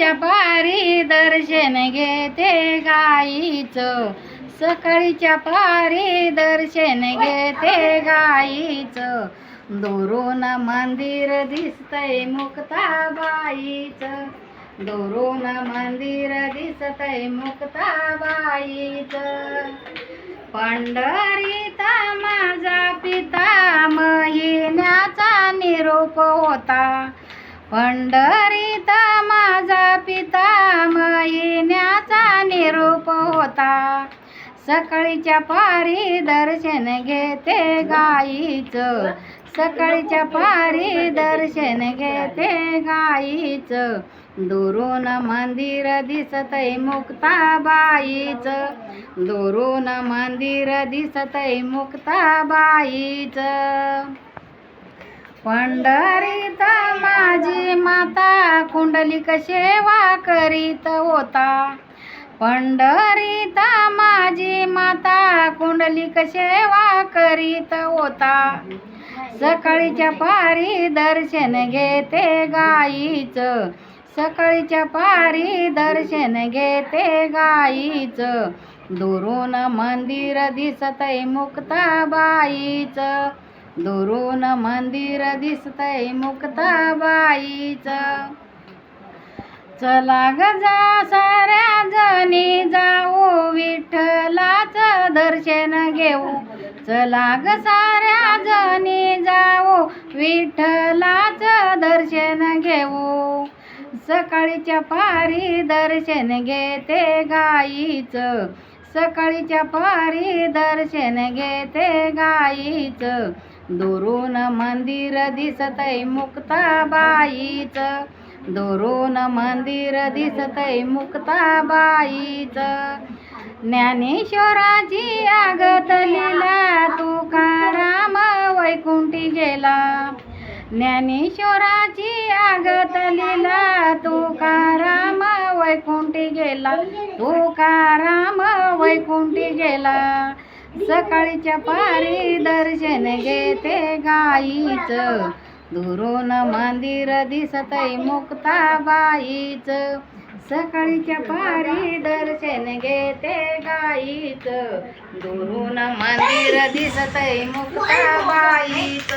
सकाळीच्या पारी दर्शन घेते गाईचं. सकाळीच्या पारी दर्शन घेते गाईचं. दोरून मंदिर दिसतंय मुक्ताबाईचं दोरून मंदिर दिसतंय मुक्ताबाईचं पंढरीता माझा पिता महिन्याचा निरोप होता. पंढरीत सकाळीच्या पारी दर्शन घेते गाईचं. सकाळीच्या पारी दर्शन घेते गाईचं. दुरून मंदिर दिसतय मुक्ताबाईचं. दुरून मंदिर दिसतय मुक्ताबाईचं. पंढरीत माझी माता कुंडलिक सेवा करीत होता. पंढरीत माझी माता कुंडलिक सेवा करीत होता. सकाळीच्या पारी दर्शन घेते गाईचं. सकाळीच्या पारी दर्शन घेते गाईचं. दुरून मंदिर दिसतय मुक्ताबाईचं. दुरून मंदिर दिसतय मुक्ताबाईचं. चला गजा साऱ्या चला ग साऱ्या जणी जाऊ विठ्ठलाच दर्शन घेऊ सकाळीच्या पारी दर्शन घेते गाईचं. सकाळीच्या पारी दर्शन घेते गाईचं. दुरून मंदिर दिसतय मुक्ताबाईचं. दुरून मंदिर दिसतय मुक्ताबाई. ज्ञानेश्वराची आगत लीला तुकाराम वैकुंठी गेला. ज्ञानेश्वराची आगत लीला तुकाराम वैकुंठी गेला. तुकाराम वैकुंठी गेला. सकाळीच्या पारी दर्शन घेते गाईचं. दुरून मंदिर दिसतय मुक्ताबाईचं. सकाळीच्या पारी दर्शन घेते बाईत. दुरून मंदिर दिसत मुक्ताबाईत.